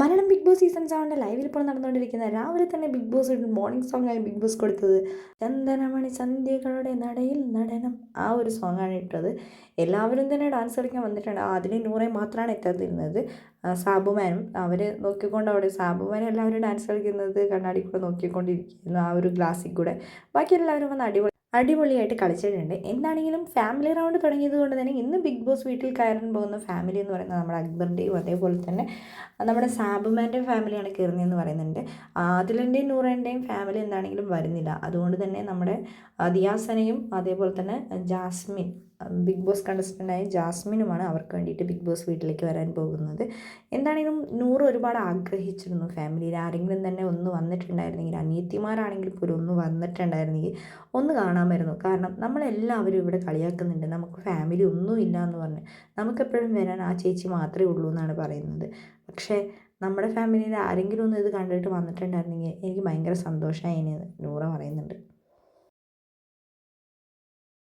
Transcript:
Malayalam big Boss season സെവന്റെ ലൈവിൽ ഇപ്പോൾ നടന്നുകൊണ്ടിരിക്കുന്ന രാവിലെ തന്നെ ബിഗ് ബോസ് മോർണിംഗ് സോങ് ആയി ബിഗ് ബോസ് കൊടുത്തത്. ചന്ദനമണി സന്ധ്യകളുടെ നടയിൽ നടനം ആ ഒരു സോങ്ങാണ് ഇട്ടത്. എല്ലാവരും തന്നെ ഡാൻസ് കളിക്കാൻ വന്നിട്ടുണ്ട്. അതിന് നൂറെ മാത്രമാണ് എത്താതിരുന്നത്. സാബുമാനും അവർ നോക്കിക്കൊണ്ട് അവിടെ സാബുമാനും എല്ലാവരും ഡാൻസ് കളിക്കുന്നത് കണ്ണാടി കൂടെ നോക്കിക്കൊണ്ടിരിക്കുന്നു. ആ ഒരു ഗ്ലാസ്സിൽ കൂടെ. ബാക്കി എല്ലാവരും വന്ന് അടിപൊളി അടിപൊളിയായിട്ട് കളിച്ചിട്ടുണ്ട്. എന്താണെങ്കിലും ഫാമിലി റൗണ്ട് തുടങ്ങിയത് കൊണ്ട് തന്നെ ഇന്ന് ബിഗ് ബോസ് വീട്ടിൽ കയറാൻ പോകുന്ന ഫാമിലി എന്ന് പറയുന്നത് നമ്മുടെ അക്ബറിന്റെയും അതേപോലെ തന്നെ നമ്മുടെ സാബുമാന്റെയും ഫാമിലിയാണ് കയറുന്നതെന്ന് പറയുന്നുണ്ട്. ആദിലിന്റെയും നൂറേന്റെയും ഫാമിലി എന്താണെങ്കിലും വരുന്നില്ല. അതുകൊണ്ട് തന്നെ നമ്മുടെ ദിയാസനയും അതേപോലെ തന്നെ ജാസ്മിൻ ബിഗ് ബോസ് കണ്ടസ്റ്റന്റായ ജാസ്മിനുമാണ് അവർക്ക് വേണ്ടിയിട്ട് ബിഗ് ബോസ് വീട്ടിലേക്ക് വരാൻ പോകുന്നത്. എന്താണെങ്കിലും നൂറ് ഒരുപാട് ആഗ്രഹിച്ചിരുന്നു ഫാമിലിയിൽ ആരെങ്കിലും തന്നെ ഒന്ന് വന്നിട്ടുണ്ടായിരുന്നെങ്കിൽ അനിയത്തിമാരാണെങ്കിൽ പോലും ഒന്ന് വന്നിട്ടുണ്ടായിരുന്നെങ്കിൽ ഒന്ന് കാണാമായിരുന്നു കാരണം നമ്മളെല്ലാവരും ഇവിടെ കളിയാക്കുന്നുണ്ട്. നമുക്ക് ഫാമിലി ഒന്നും ഇല്ല എന്ന് പറഞ്ഞ് നമുക്കെപ്പോഴും വരാൻ ആ ചേച്ചി മാത്രമേ ഉള്ളൂ എന്നാണ് പറയുന്നത്. പക്ഷേ നമ്മുടെ ഫാമിലിയിൽ ആരെങ്കിലും ഒന്ന് ഇത് കണ്ടിട്ട് വന്നിട്ടുണ്ടായിരുന്നെങ്കിൽ എനിക്ക് ഭയങ്കര സന്തോഷമായി നൂറ പറയുന്നുണ്ട്.